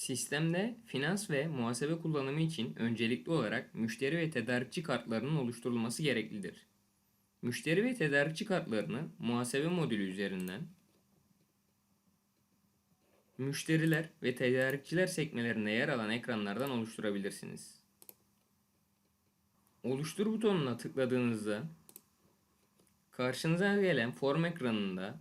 Sistemde finans ve muhasebe kullanımı için öncelikli olarak müşteri ve tedarikçi kartlarının oluşturulması gereklidir. Müşteri ve tedarikçi kartlarını muhasebe modülü üzerinden müşteriler ve tedarikçiler sekmelerinde yer alan ekranlardan oluşturabilirsiniz. Oluştur butonuna tıkladığınızda karşınıza gelen form ekranında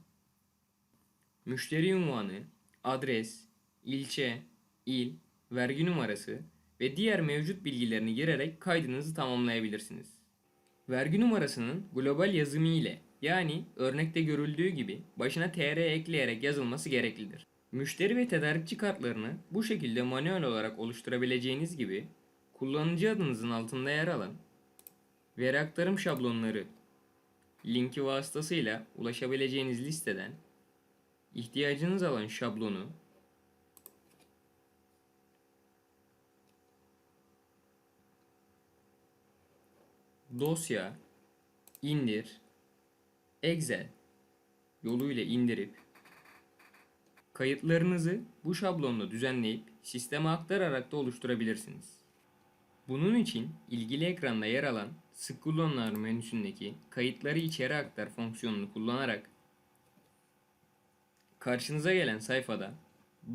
müşteri unvanı, adres, ilçe, il, vergi numarası ve diğer mevcut bilgilerini girerek kaydınızı tamamlayabilirsiniz. Vergi numarasının global yazımı ile yani örnekte görüldüğü gibi başına TR ekleyerek yazılması gereklidir. Müşteri ve tedarikçi kartlarını bu şekilde manuel olarak oluşturabileceğiniz gibi kullanıcı adınızın altında yer alan veri aktarım şablonları linki vasıtasıyla ulaşabileceğiniz listeden ihtiyacınız olan şablonu dosya, indir, Excel yoluyla indirip kayıtlarınızı bu şablonla düzenleyip sisteme aktararak da oluşturabilirsiniz. Bunun için ilgili ekranda yer alan sık kullanılan menüsündeki kayıtları içeri aktar fonksiyonunu kullanarak karşınıza gelen sayfada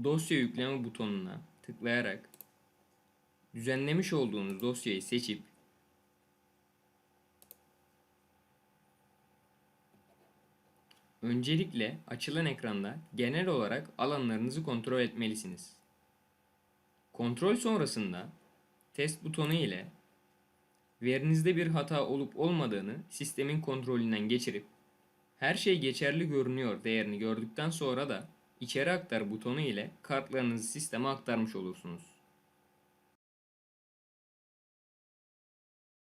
dosya yükleme butonuna tıklayarak düzenlemiş olduğunuz dosyayı seçip Öncelikle açılan ekranda genel olarak alanlarınızı kontrol etmelisiniz. Kontrol sonrasında test butonu ile verinizde bir hata olup olmadığını sistemin kontrolünden geçirip her şey geçerli görünüyor değerini gördükten sonra da içeri aktar butonu ile kartlarınızı sisteme aktarmış olursunuz.